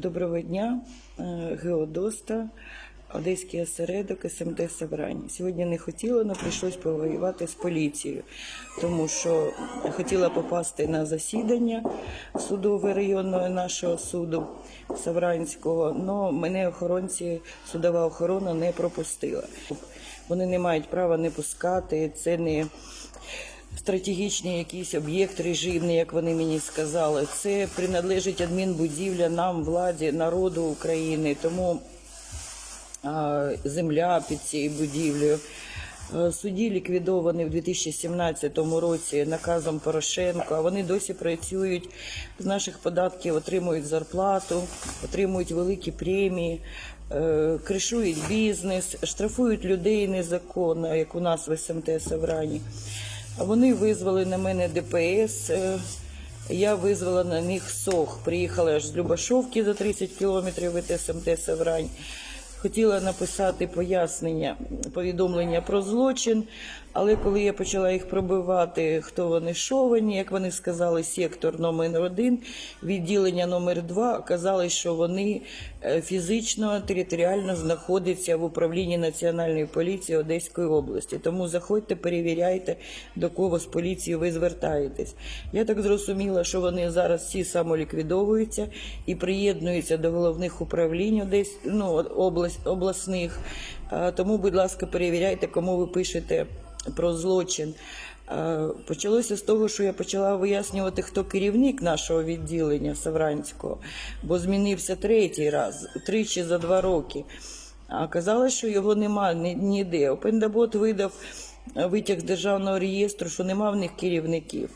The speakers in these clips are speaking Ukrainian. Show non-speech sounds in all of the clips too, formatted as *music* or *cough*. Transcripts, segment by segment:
Доброго дня, Е, Геодоста, Одеський осередок СМД Саврані. Сьогодні не хотіла, але прийшлось повоювати з поліцією, тому що хотіла попасти на засідання судове районного нашого суду Савранського, але мене охоронці, судова охорона не пропустила. Вони не мають права не пускати, це не стратегічний якийсь об'єкт режимний, як вони мені сказали. Це приналежить адмінбудівля нам, владі, народу України. Тому земля під цією будівлею. Е, Судді ліквідовані в 2017 році наказом Порошенко, а вони досі працюють з наших податків, отримують зарплату, отримують великі премії, е, кришують бізнес, штрафують людей незаконно, як у нас в СМТ Саврані. Вони визвали на мене ДПС. е, Я визвала на них СОХ. Приїхала аж з Любашовки за 30 кілометрів від СМТ Саврань. Хотіла написати пояснення, повідомлення про злочин, але коли я почала їх пробивати, хто вони що вони, як вони сказали, сектор номер один, відділення номер два, оказалось, що вони е, фізично, територіально знаходяться в управлінні Національної поліції Одеської області. Тому заходьте, перевіряйте, до кого з поліції ви звертаєтесь. Я так зрозуміла, що вони зараз всі самоліквідовуються і приєднуються до головних управлінь Одесь, ну, область, обласних. Тому, будь ласка, перевіряйте, кому ви пишете про злочин. Почалося з того, що я почала вияснювати, хто керівник нашого відділення Савранського, бо змінився третій раз, тричі за два роки. А казалось, що його нема ніде. Опендабот видав е, витяг з державного реєстру, що нема в них керівників.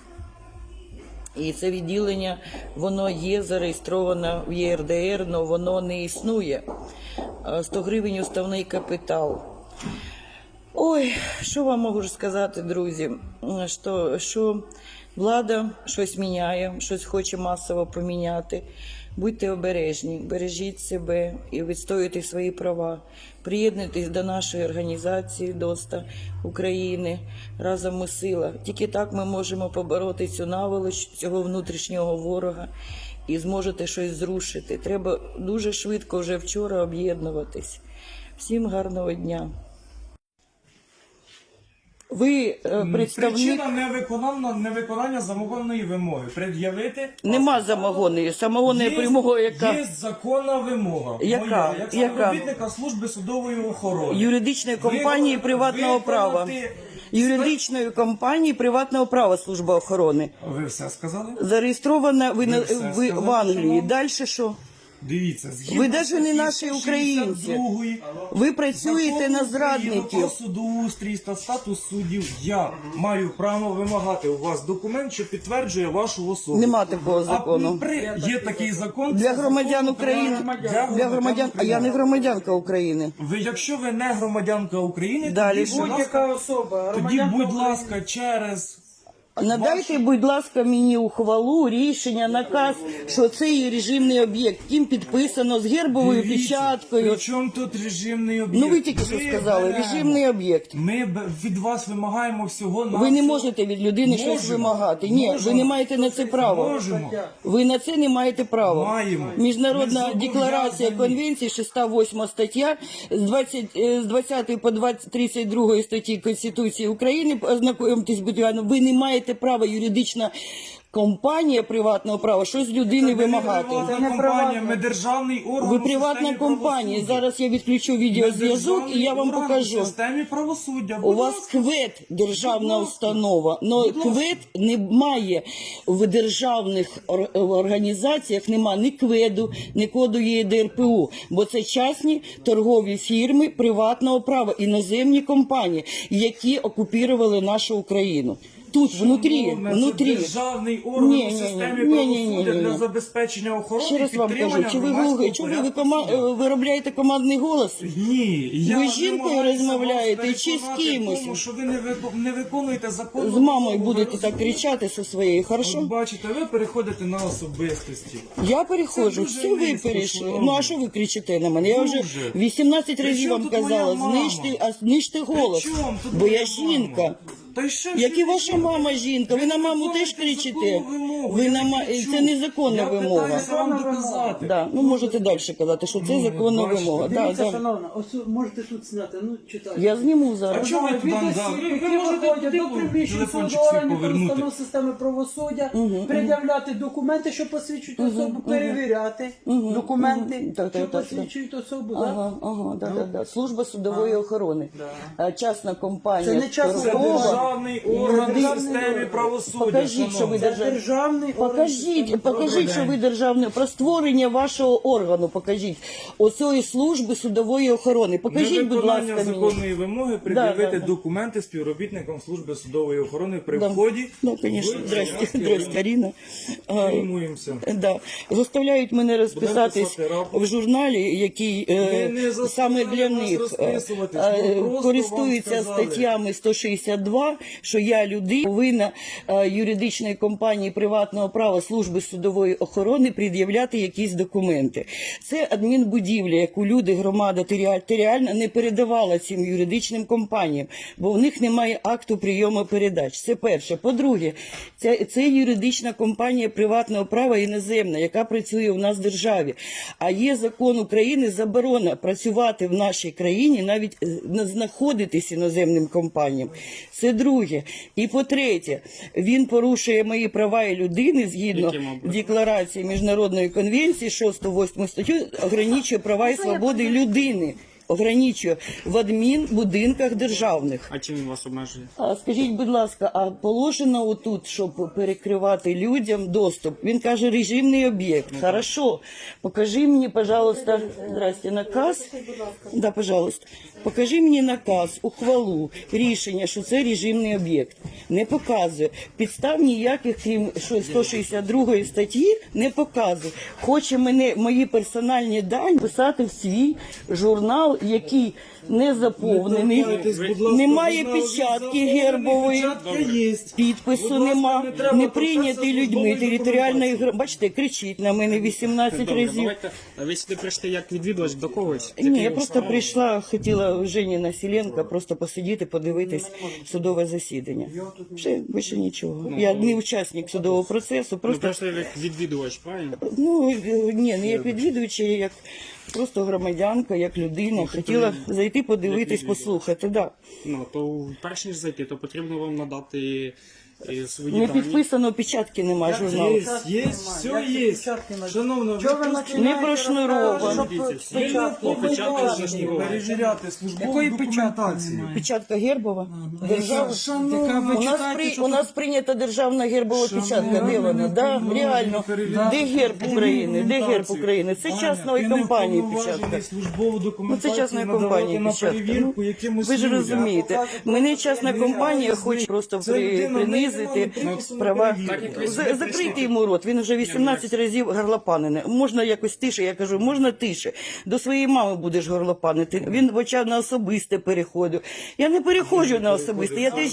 І це відділення, воно є зареєстровано в ЄРДР, але воно не існує. Е, 100 гривень уставний капітал. Ой, що вам можу сказати, друзі? Е, Що, що влада щось міняє, щось хоче масово поміняти. Будьте обережні, бережіть себе і відстоюйте свої права. Приєднуйтесь до нашої організації ДОСТА України. Разом ми сила. Тільки так ми можемо побороти цю наволоч, цього внутрішнього ворога і зможете щось зрушити. Треба дуже швидко вже вчора об'єднуватись. Всім гарного дня. Ви е, представник. Причина невиконання, невиконання замовленої вимоги. Пред'явити Нема замогонної, самогонної прямого, яка є законна вимога. Яка? Моя, як Яка? співробітника служби судової охорони. юридичної компанії Виконати- приватного права. виконати- Юридичної компанії приватного права служба охорони. Ви все сказали? Зареєстрована ви, на- все ви сказали, в Англії. шановні? Далі що? Дивіться, згідно Ви навіть не наші українці. Ви працюєте на зрадників. Судоустрій та статус суддів я маю право вимагати у вас документ, що підтверджує вашу особу. Нема такого закону. А при є такий закон Для громадян України. Для громадян, а я не громадянка України. Ви, якщо ви не громадянка України, Далі тоді, що? будь ласка, тоді, будь ласка, через Надайте, будь ласка, мені ухвалу, рішення, наказ, що це є режимний об'єкт. Ким підписано з гербовою Дивіться, печаткою. При чому тут режимний об'єкт? Ну ви тільки що Ми сказали, беремо. режимний об'єкт. Ми б- від вас вимагаємо всього на Ви не можете від людини щось Можемо. вимагати. Ні, ви Можемо. не маєте на це права. Можемо. Ви на це не маєте права. Маємо. Міжнародна Ми декларація зобов'язані. конвенції, 6-8 стаття, з 20, е, з 20 по 20, 32 статті Конституції України, ознакомтесь, будь ласка, ви не маєте права юридична компанія приватного права щось з людини вимагати. Приватна компанія, ми державний орган. Ви у приватна системі компанія. правосуддя. Зараз я відключу відеозв'язок і я вам державний покажу. орган У системі правосуддя. У Будь вас ласка. КВЕТ державна Будь ласка. установа, але Будь ласка. КВЕТ немає в державних ор- організаціях, нема ні КВЕДу, ні коду ЄДРПУ, бо це частні торгові фірми приватного права, іноземні компанії, які окупували нашу Україну. Тут внутрі, Шановне, це внутрі. державний орган Ні, у ні, системі ні, ні, ні, ні, правосуддя ні. для забезпечення охорони Ще раз вам кажу, підтримання чи ви громадського глухі, чи ви, ви порядку кома- суду. е, виробляєте командний голос? Ні, я Ви з жінкою розмовляєте чи з кимось? Тому, що ви не, вико- не виконуєте закон. З мамою будете так кричати зі своєю, хорошо? От бачите, ви переходите на особистості. Я переходжу, Це дуже всі ви низько, перейшли. Ну а що ви кричите на мене? Я вже Дуже. 18 разів чому вам тут моя казала, мама? знищте, а знищте голос. чому тут Бо моя я мама? жінка. Та й ще Як і ваша мама жінка, ви на маму теж кричите. законну вимогу. Ви Я на ма... не Це кричу. незаконна Я вимога. питаюся вам доказати. Да. Ну можете далі казати, що це Ну, законна бачите. вимога. Да, Дивіться, да. шановна, ось можете тут зняти, ну читайте. Я зніму А зараз. чого ви туди дали? Ви- можете туди до приміщень телефончик свій органів повернути. установ системи правосуддя, пред'являти документи, що посвідчують особу, перевіряти документи, Так, що так, так. посвідчують особу. да? Ага, ага, да, да, да. Служба судової охорони. А, Частна компанія. Це не частна Це торгова. Державний орган в системі правосуддя. Покажіть, що ви шановні. Державний. державний орган Покажіть, покажіть, що ви державний про створення вашого органу. Покажіть оцієї служби судової охорони. Покажіть, будь Невиконання ласка, мені. законної вимоги пред'явити да, да. документи співробітникам служби судової охорони при Да. вході. Ну, звісно, в здрасте, Аріна. А. Да. Заставляють мене розписатись писати рапорт. в журналі, який е, Ми не саме для вас них е, розписуватись, е, ми користується сказали. статтями 162, що я людина повинна е, юридичної компанії приватного права служби судової охорони пред'являти якісь документи. Це адмінбудівля, яку люди, громада териальна не передавала цим юридичним компаніям, бо в них немає акту прийому передач. Це перше. По-друге, це, це юридична компанія приватного права іноземна, яка працює в нас в державі. А є закон України, заборона працювати в нашій країні, навіть е, знаходитись іноземним компаніям. Це друге. І по-третє, він порушує мої права і людини згідно декларації міжнародної конвенції 6-8 статтю, ограничує права і свободи людини. Ограничує в адмінбудинках державних. А чим він вас обмежує? А скажіть, будь ласка, а положено отут, щоб перекривати людям доступ? Він каже, режимний об'єкт. Хорошо. Покажи мені, пожалуйста, здрасте, наказ. Да, пожалуйста. Покажи мені наказ, ухвалу, рішення, що це режимний об'єкт. Не показує. Підстав ніяких, крім що 162 статті, не показує. Хоче мене мої персональні дані писати в свій журнал, який не заповнений. Немає печатки гербової. Підпису нема, не прийнятий людьми територіальної громади. Бачите, кричить на мене 18 разів. А ви сюди прийшли як відвідувач до когось? Ні, я просто прийшла, хотіла Жені Насіленка просто посидіти, подивитись судове засідання. Ще більше нічого. Я не учасник судового процесу, Ну, просто як відвідувач, правильно? ну е, ні, не як відвідувач, а як просто громадянка, як людина. Хотіла зайти, подивитись, послухати. Да. Ну, то перш ніж зайти, то потрібно вам надати свої Не дані. підписано, печатки немає журналу. Є, є, все є. Шановна, ви Чого ви Не прошнуровано. Дивіться, печатку всі печатки побачили? перевіряти службову Якої документацію. Печатка гербова. Держава. Яка ви У нас, читаєте, при, що нас прийнята державна гербова печатка. Де вона? Да, реально. Де герб України? Де герб. України? Це частної компанії печатка. службову Ну, документацію це частної надавати компанії на печатка. перевірку Ну, якимось ви ж людям. розумієте, мене частна компанія хоче просто при, людина, принизити немає права. перевірку. За- Закрийте йому рот. Він вже 18 разів горлопанене. Можна якось тише. Я кажу, можна тише. До своєї мами будеш горлопанити. Він почав на особисте переходу. Я не переходжу на особисте. Я теж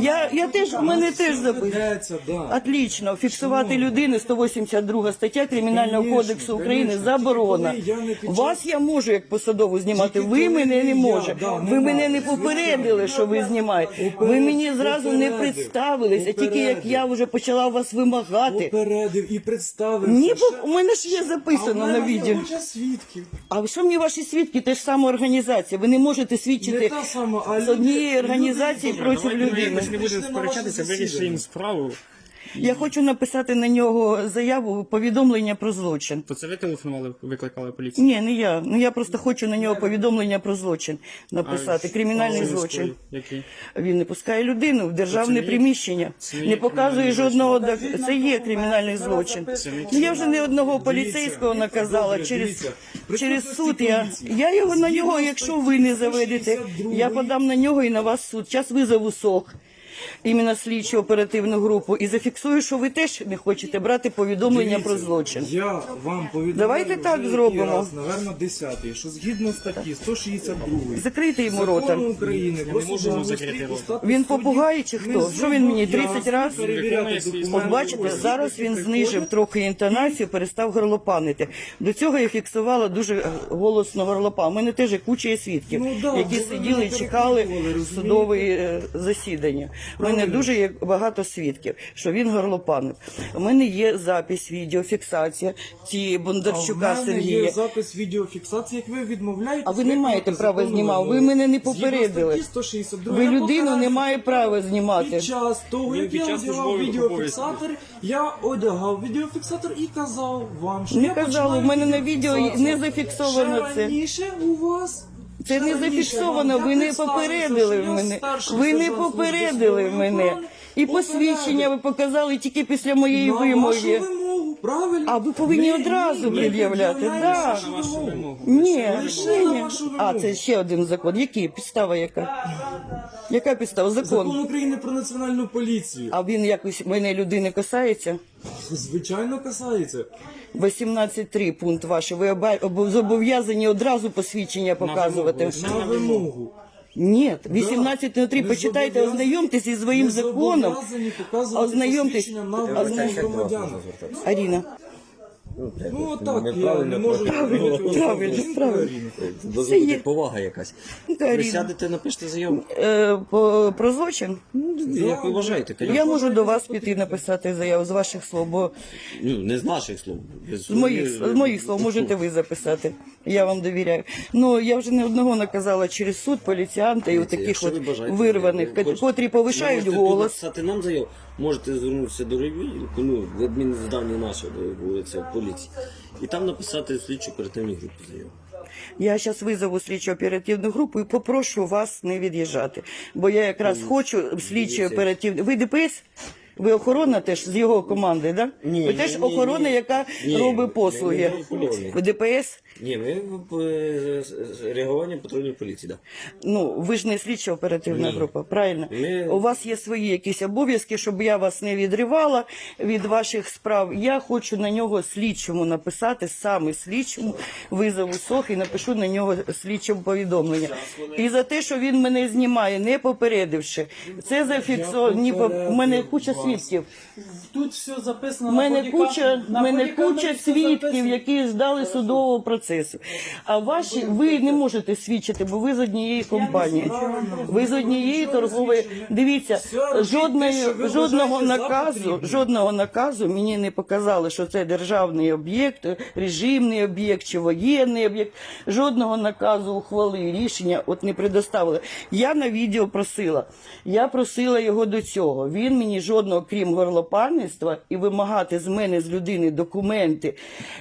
я, я теж у мене теж записано. Да. Отлично, фіксувати людини 182 стаття Кримінального Конечно, кодексу України конечно. заборона. Тільки коли я не під час- Вас я можу як посадову знімати. Тільки Ви мене не можете. Ви не мене не попередили, що ви знімаєте. Ви мені зразу не Попередив. Представились, а тільки як я вже почала вас вимагати. Попередив і представив. Ні, бо у мене ж є записано на мене відео. куча свідків. А що мені ваші свідки? Те ж сама організація. Ви не можете Не свідчити та сама, а з однієї організації люди- проти Давайте ми людини. якось не будемо сперечатися, вирішуємо справу. Я хочу написати на нього заяву повідомлення про злочин. То це ви телефонували, викликали поліцію? Ні, не я. Ну я просто хочу на нього повідомлення про злочин написати. Кримінальний А, злочин. Який? Він не пускає людину в державне Це приміщення, це не показує жодного док- Це є кримінальний злочин. Ну я вже не одного поліцейського наказала добре, через через суд. Я я його на нього, якщо ви не заведете, я подам на нього і на вас суд. Час визову сок. Іменно слідчу оперативну групу, і зафіксую, що ви теж не хочете брати повідомлення Дивіться, про злочин. Я вам повідомляю Давайте так вже зробимо. який раз, наверно, 10 що згідно статті 162 Закрийте йому Закону рота. України про можемо закрити стрільбу Він судді попугай чи хто? не Що він мені, 30 зобов'язаний раз? перевіряти Виконує свій документи. От бачите, зараз він знижив трохи інтонацію, перестав горлопанити. До цього я фіксувала дуже голосно горлопа. У мене теж є куча є свідків, Ну да, які бо ви сиділи мене і чекали переконували, розумієте? судове е, засідання. У мене дуже є багато свідків, що він горлопанив. У мене є запись, відеофіксація цієї А в Бондарчука мене Сергія. є запис відеофіксації, як ви відмовляєте. А ви не маєте права знімати, ви мене не попередили. Ви людину не має права знімати. Під час того, як я службових відеофіксатор, я одягав відеофіксатор і казав вам, що Не я казали, починаю в мене на відео не зафіксовано Ще це. раніше у вас. Це не зафіксовано, ви не попередили мене. Ви не попередили мене. І посвідчення ви показали тільки після моєї вимоги. Правильно? А ви повинні Ми- одразу ми пред'являти, да. вимогу. Ні, Лише ні, А, це ще один закон. Який? Підстава яка? Яка підстава? Закон Закон. України про національну поліцію. А він якось мене людини касається? Звичайно касається. 18.3 пункт ваш. Ви оба- обо- зобов'язані одразу посвідчення показувати. На вимогу. Ні, 18.03, Не почитайте, ознайомтесь із своїм не законом. Ознайомтесь. на. Аріна. Ну отак, я не можу Правильно, правильно, правильно. Це є. повага якась. Ну, Ви сядете, напишете заяву. Е, по, про злочин? Ну, як ви вважаєте, Я звісно. можу до вас піти написати заяву з ваших слов, бо Ну, не з наших слов. з моїх, з моїх слов можете ви записати. Я вам довіряю. Ну я вже не одного наказала через суд поліціянта і Дивіться, таких якщо от ви бажаєте, вирваних, ви хочете- котрі повишають ви можете тут голос. написати нам заяву, можете звернутися до ревізії, ну, в адмінздання нашого, де вулиця поліції, і там написати в слідчу оперативній групі заяву. Я зараз визову слідчо оперативну групу і попрошу вас не від'їжджати. Бо я якраз хочу слідчо оперативну. Ви ДПС? Ви охорона теж з його команди, да? Ні, ви ні, теж ні, охорона, ні. яка Ні, робить послуги. ми не охорона. Ви ДПС? Ні, ми в е, реагування патрульної поліції, так. Ну, ви ж не слідчо оперативна Ні. група, правильно? Ми- У вас є свої якісь обов'язки, щоб я вас не відривала від ваших справ. Я хочу на нього слідчому написати, саме слідчому визову СОХ і напишу на нього слідчому повідомлення. І за те, що він мене знімає, не попередивши. Це зафіксовано. По- У мене куча свідків. Тут все записано У мене на бодікам- куча, на мене бодікамері куча все свідків, записано. які ждали судового процесу. А ваші ви не можете свідчити, бо ви з однієї компанії. Ви з однієї торгової. Дивіться, жодної жодного наказу, жодного наказу мені не показали, що це державний об'єкт, режимний об'єкт чи воєнний об'єкт. Жодного наказу, ухвали, рішення от не предоставили. Я на відео просила. Я просила його до цього. Він мені жодного, крім горлопанництва, і вимагати з мене з людини документи.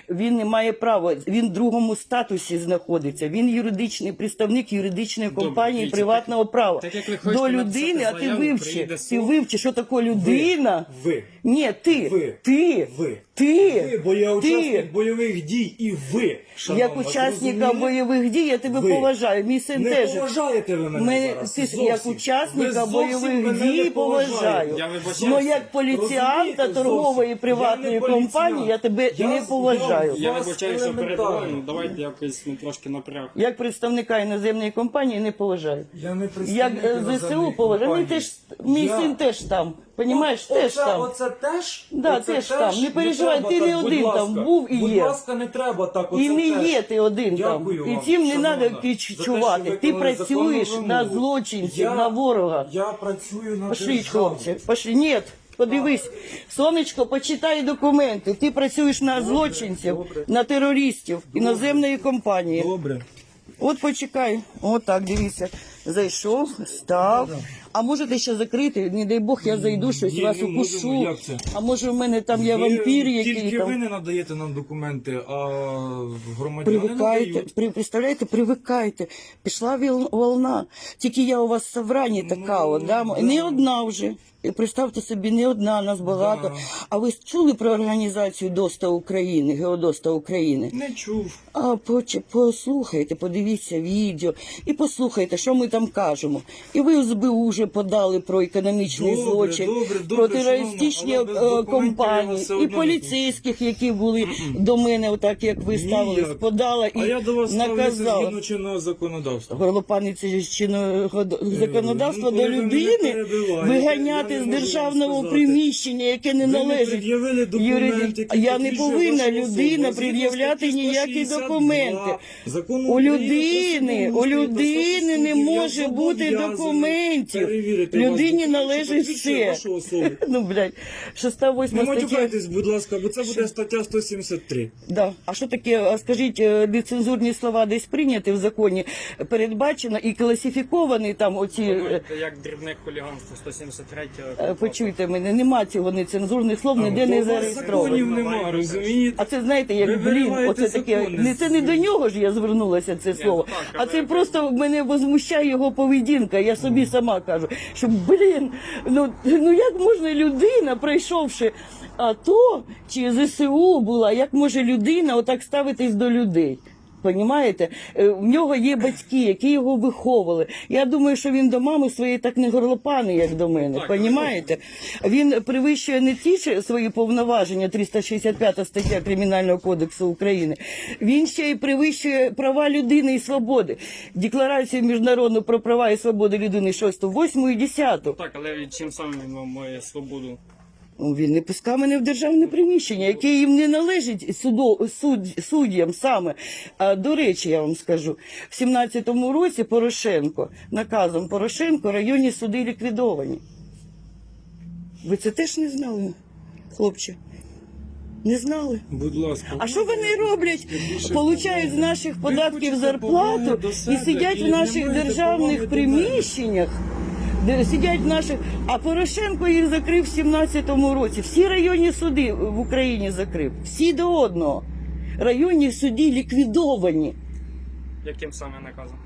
Він не має права. Він в другому статусі знаходиться. Він юридичний представник юридичної компанії Добре, приватного права. так як ви хочете До людини, а ти заяву, вивчи. приїде Ти суд. вивчи, що таке людина. Ви. Ні, ти. Ви. Ти. Ви. Ти. Бо я Ти. учасник бойових дій і ви, шановна, Як учасника бойових дій, я тебе Ви. поважаю. Мій син Не теж. поважаєте ви мене Мене- зараз. ти зовсім. як учасника Ви бойових дій поважаю. вибачаюся. Ну як поліціанта торгової приватної Я компанії, я тебе Я не поважаю. я- Я вибачаю, що перебуваю, ну давайте якось ну, трошки напряг. Як представника іноземної компанії не поважаю. Я не представник е, ЗСУ поважаю. Мій, теж, мій Я- син теж там. Понімаєш, О- теж оце, там. Оце теж? Да, оце теж там. Не переживай, ти не будь один там був і Будь є. ласка, не треба так. І оце не теж. є ти один Дякую там. І вам, цим не шановна, треба за те, що Ти виконали працюєш законну на вимогу. злочинців, Я- на ворога. Я працюю на Пошліть, державу. хлопці, пошли. Ні, подивись. Сонечко, почитай документи. Ти працюєш на злочинців, на терористів іноземної компанії. Добре. От почекай. От так, дивіться. Зайшов, став. А можете ще закрити, не дай Бог, я зайду, щось Ні, вас не можемо, як це? А може в мене там є вампір, який Тільки там. ви не надаєте нам документи, а громадяни Привикайте, надають. при, представляєте, привикайте. Пішла віл- волна. Тільки я у вас в Саврані така, от, да? да. не одна вже. І Представте собі, не одна, нас багато. Да. А ви чули про організацію ДОСТа України, Геодоста України? Не чув. А поч- послухайте, подивіться відео і послухайте, що ми там кажемо. І ви в СБУ вже подали про економічний Добре, злочин, добре, добре, про терористичні е, компанії і поліцейських, які були до мене, отак як ви ставились, Ніяк. подала і А я до вас наказала. чинного законодавства. Горлопани це чинного законодавства ну, до людини виганяти я з державного приміщення, яке не належить який Я не повинна людина пред'являти ніякі документи. Закону У людини, у людини не може бути документів. Людині належить все. *laughs* Ну, блядь, шеста, восьма Не матюкайтесь, будь ласка, бо це буде стаття 173. Да. А що таке, скажіть, е, нецензурні слова десь прийняті в законі, передбачено і класифіковані там оці. е, як дрібне хуліганство 173 е, Почуйте мене, нема цього нецензурних слов, ніде не зареєстровано. законів нема, розумієте? А це знаєте, як блін, вириваєте оце таке. закони Не це не до нього ж я звернулася це слово. ну так, А але- це просто мене возмущає його поведінка. Я собі сама кажу, що блін, ну ну як можна людина, пройшовши АТО чи ЗСУ була, як може людина отак ставитись до людей? Понімаєте? Е, В нього є батьки, які його виховували. Я думаю, що він до мами своєї так не горлопаний, як до мене. Так, Понімаєте? Він перевищує не ті ж свої повноваження, 365 стаття Кримінального кодексу України. Він ще й перевищує права людини і свободи. Декларацію міжнародну про права і свободи людини 6, 8 і 10. Так, але чим саме він має свободу? Ну, Він не пускав мене в державне приміщення, яке їм не належить судо, суд, суддям саме. А, до речі, я вам скажу, в 17-му році Порошенко, наказом Порошенко, районні суди ліквідовані. Ви це теж не знали, хлопче? Не знали? Будь ласка. А що вони роблять? Получають з наших податків зарплату і сидять в наших державних приміщеннях. Сидять наші, наших, а Порошенко їх закрив в 17-му році. Всі районні суди в Україні закрив. Всі до одного. Районні суди ліквідовані. Яким саме наказом?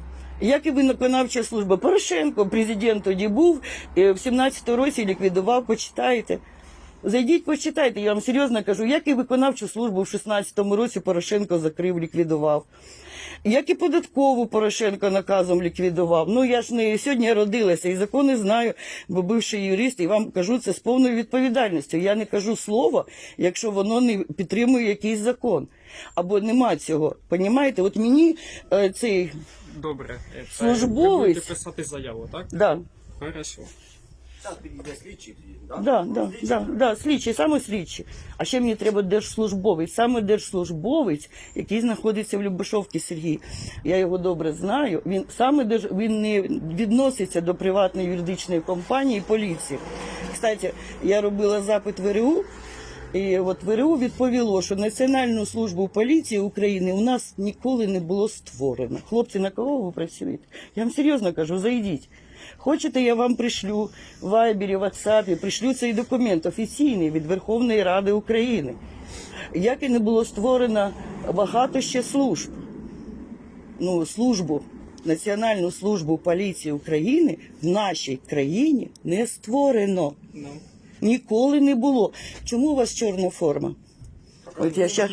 Як і виконавча служба. Порошенко, президент тоді був, е, в 17-му році ліквідував, почитайте. Зайдіть, почитайте, я вам серйозно кажу, як і виконавчу службу в 16-му році Порошенко закрив, ліквідував. Як і податкову Порошенко наказом ліквідував. Ну я ж не сьогодні родилася і закони знаю, бо бивший юрист, і вам кажу це з повною відповідальністю. Я не кажу слово, якщо воно не підтримує якийсь закон. Або нема цього. Понімаєте? От мені е, цей Добре. це Службовець. Ви будете писати заяву, так? да, Хорошо. Да, да, да, да, слідчий, саме слідчий. А ще мені треба держслужбовець, саме держслужбовець, який знаходиться в Любешовці Сергій. Я його добре знаю. Він саме держ... він не відноситься до приватної юридичної компанії поліції. Кстати, я робила запит ВРУ. І от ВРУ відповіло, що Національну службу поліції України у нас ніколи не було створено. Хлопці, на кого ви працюєте? Я вам серйозно кажу, зайдіть. Хочете, я вам пришлю в Вайбері, Ватсапі, пришлю цей документ офіційний від Верховної Ради України. Як і не було створено багато ще служб. Ну, службу, Національну службу поліції України в нашій країні не створено. Ну. Ніколи не було. Чому у вас чорна форма? От я щас...